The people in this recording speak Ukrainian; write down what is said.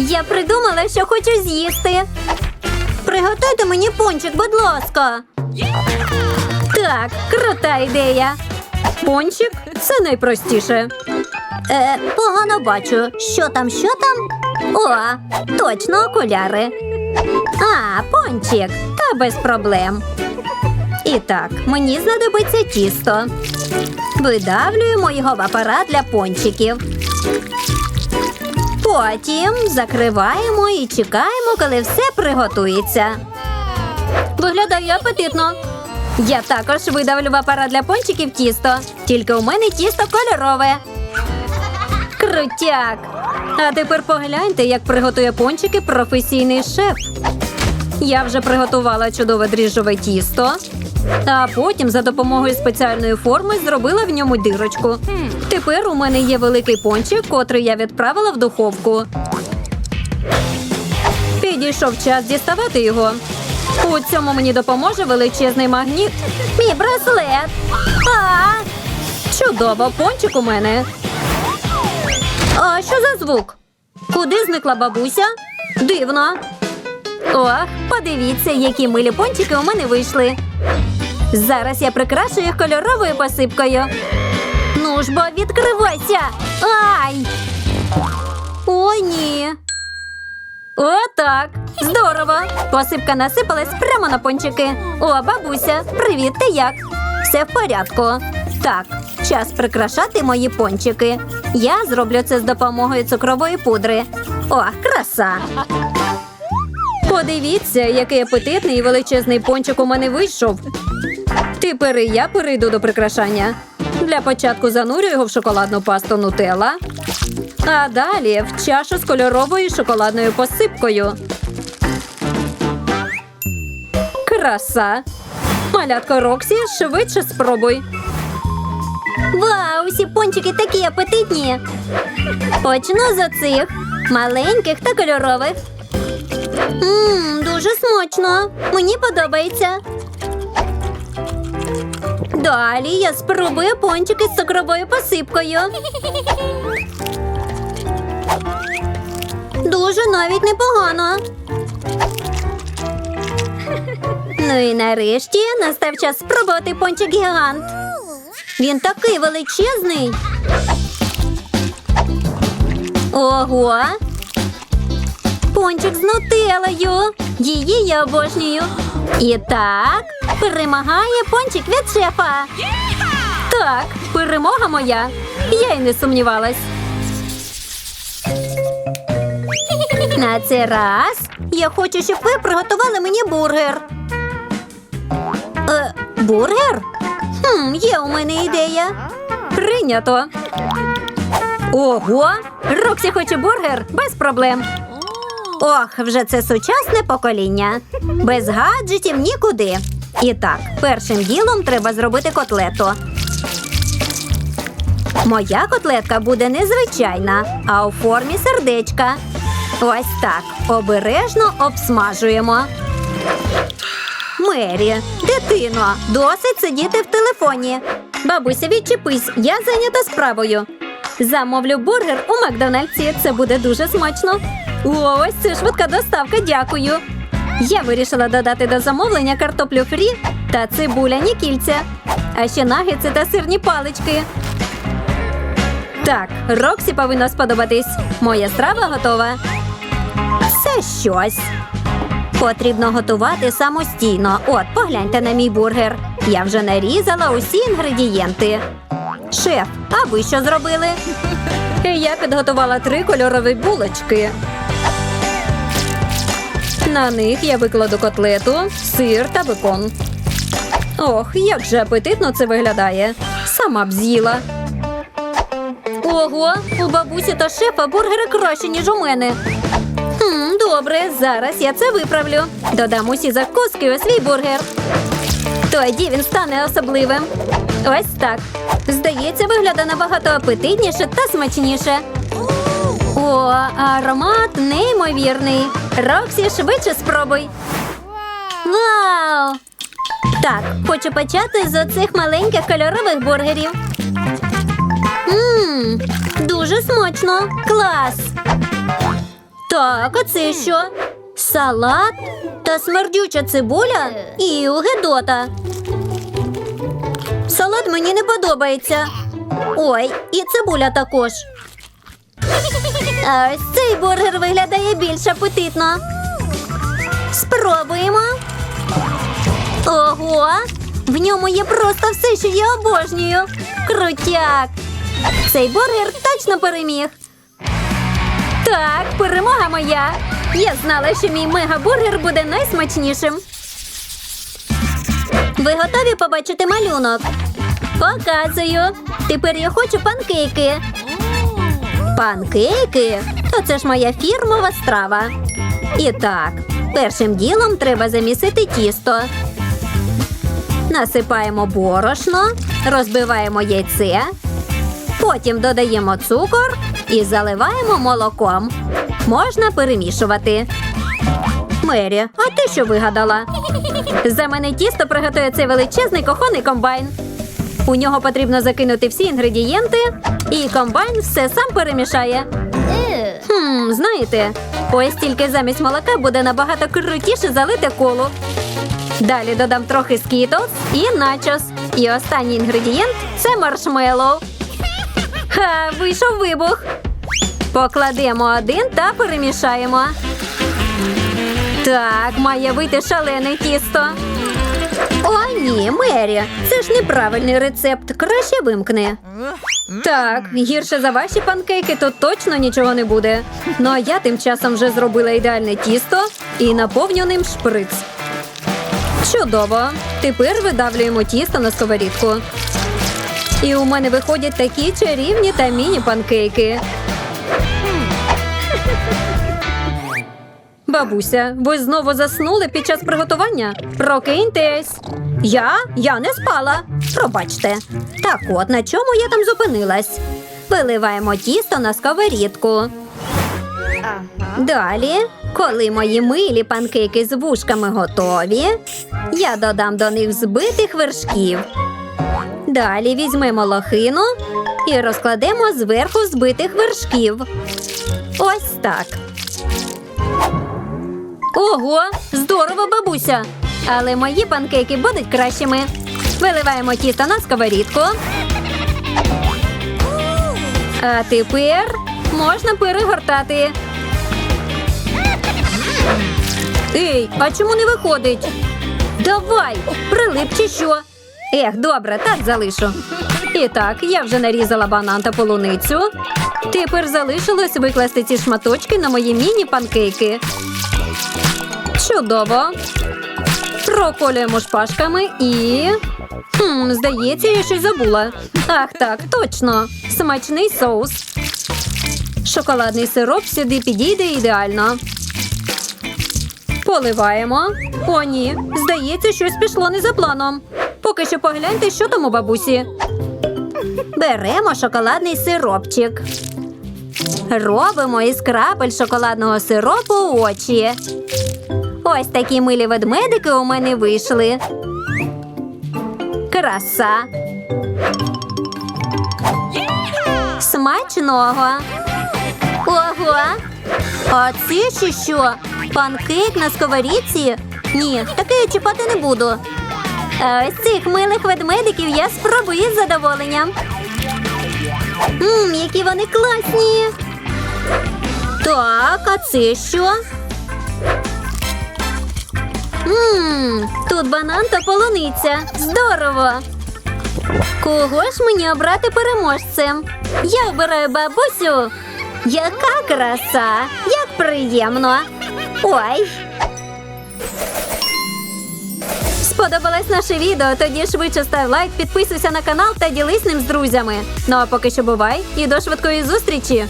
Я придумала, що хочу з'їсти. Приготуйте мені пончик, будь ласка. Так, крута ідея. Пончик це найпростіше. Е, погано бачу. Що там, що там? О, точно окуляри. А, пончик. Та без проблем. І так, мені знадобиться тісто. Видавлюємо його в апарат для пончиків. Потім закриваємо і чекаємо, коли все приготується. Виглядає апетитно. Я також видавлю в для пончиків тісто. Тільки у мене тісто кольорове. Крутяк! А тепер погляньте, як приготує пончики професійний шеф. Я вже приготувала чудове дріжджове тісто, а потім за допомогою спеціальної форми зробила в ньому дирочку. Тепер у мене є великий пончик, котрий я відправила в духовку. Підійшов час діставати його. У цьому мені допоможе величезний магніт. Мій браслет. А! Чудово, пончик у мене. А що за звук? Куди зникла бабуся? Дивно. Ох, подивіться, які милі пончики у мене вийшли. Зараз я прикрашу їх кольоровою посипкою. Ну ж бо відкривайся. Ай! О, ні. Отак. Здорово. Посипка насипалась прямо на пончики. О, бабуся, привіт, ти як? Все в порядку. Так, час прикрашати мої пончики. Я зроблю це з допомогою цукрової пудри. О, краса! Подивіться, який апетитний і величезний пончик у мене вийшов. Тепер і я перейду до прикрашання. Для початку занурю його в шоколадну пасту нутелла, а далі в чашу з кольоровою шоколадною посипкою. Краса! Малятко Роксі, швидше спробуй. Вау, усі пончики такі апетитні. Почну з оцих маленьких та кольорових. Ммм, дуже смачно. Мені подобається. Далі я спробую пончики з цукровою посипкою. Дуже навіть непогано. Ну і нарешті настав час спробувати пончик гігант. Він такий величезний. Ого! Пончик з нутеллою. Її я обожнюю. І так, перемагає пончик від шефа. Так, перемога моя. Я й не сумнівалась. На цей раз я хочу, щоб ви приготували мені бургер. Е, бургер? Хм, є у мене ідея. Прийнято. Ого! Роксі хоче бургер без проблем. Ох, вже це сучасне покоління. Без гаджетів нікуди. І так, першим ділом треба зробити котлету. Моя котлетка буде незвичайна, а у формі сердечка. Ось так. Обережно обсмажуємо. Мері, дитино, досить сидіти в телефоні. Бабуся, відчепись, я зайнята справою. Замовлю бургер у Макдональдсі. Це буде дуже смачно. О, ось це швидка доставка, дякую. Я вирішила додати до замовлення картоплю фрі та цибуляні кільця, а ще нагетси та сирні палички. Так, Роксі повинно сподобатись. Моя страва готова. Це щось. Потрібно готувати самостійно. От, погляньте на мій бургер. Я вже нарізала усі інгредієнти. Шеф, а ви що зробили? Я підготувала три кольорові булочки. На них я викладу котлету, сир та бекон. Ох, як же апетитно це виглядає. Сама б з'їла. Ого, у бабусі та шефа бургери краще, ніж у мене. Хм, добре, зараз я це виправлю. Додам усі закуски у свій бургер. Тоді він стане особливим. Ось так. Здається, виглядає набагато апетитніше та смачніше. О, аромат неймовірний. Роксі, швидше спробуй. Вау! Так, хочу почати з оцих маленьких кольорових бургерів. Ммм, дуже смачно. Клас. Так, а це що? Салат та смердюча цибуля і гедота. Салат мені не подобається. Ой, і цибуля також. Ось цей бургер виглядає більш апетитно. Спробуємо. Ого! В ньому є просто все, що я обожнюю. Крутяк! Цей бургер точно переміг. Так, перемога моя. Я знала, що мій мегабургер буде найсмачнішим. Ви готові побачити малюнок? Показую. Тепер я хочу панкейки. Панкейки? То це ж моя фірмова страва. І так, першим ділом треба замісити тісто. Насипаємо борошно, розбиваємо яйце, потім додаємо цукор і заливаємо молоком. Можна перемішувати. Мері, а ти що вигадала? За мене тісто приготує цей величезний кохоний комбайн. У нього потрібно закинути всі інгредієнти, і комбайн все сам перемішає. Хм, знаєте, ось тільки замість молока буде набагато крутіше залити колу. Далі додам трохи скітлз і начос. І останній інгредієнт це маршмеллоу. Ха, вийшов вибух. Покладемо один та перемішаємо. Так, має вийти шалене тісто. Ні, Мері, це ж неправильний рецепт. Краще вимкни. Так, гірше за ваші панкейки, то точно нічого не буде. Ну а я тим часом вже зробила ідеальне тісто і наповню ним шприц. Чудово. Тепер видавлюємо тісто на сковорідку. І у мене виходять такі чарівні та міні-панкейки. Бабуся, ви знову заснули під час приготування? Прокиньтесь. Я? Я не спала. Пробачте. Так от, на чому я там зупинилась? Виливаємо тісто на сковорідку. Далі, коли мої милі панкейки з вушками готові, я додам до них збитих вершків. Далі візьмемо лохину і розкладемо зверху збитих вершків. Ось так. Ого, здорово, бабуся! Але мої панкейки будуть кращими. Виливаємо тісто на сковорідку. А тепер можна перегортати. Ей, а чому не виходить? Давай, прилип чи що? Ех, добре, так залишу. І так, я вже нарізала банан та полуницю. Тепер залишилось викласти ці шматочки на мої міні-панкейки. Чудово. Проколюємо шпажками і. Хм, здається, я щось забула. Ах, так, точно. Смачний соус. Шоколадний сироп сюди підійде ідеально. Поливаємо. О, ні. Здається, щось пішло не за планом. Поки що погляньте, що там у бабусі. Беремо шоколадний сиропчик. Робимо із крапель шоколадного сиропу очі. Ось такі милі ведмедики у мене вийшли. Краса. Смачного. Ого. А це ще що? Панкейк на сковорідці? Ні, таке чіпати не буду. А ось цих милих ведмедиків я спробую з задоволенням. Мм, які вони класні. Так, а це що? Мм, тут банан та полуниця. Здорово. Кого ж мені обрати переможцем? Я обираю бабусю. Яка краса! Як приємно! Ой! Сподобалось наше відео? Тоді швидше став лайк, підписуйся на канал та ділись ним з друзями. Ну а поки що бувай і до швидкої зустрічі!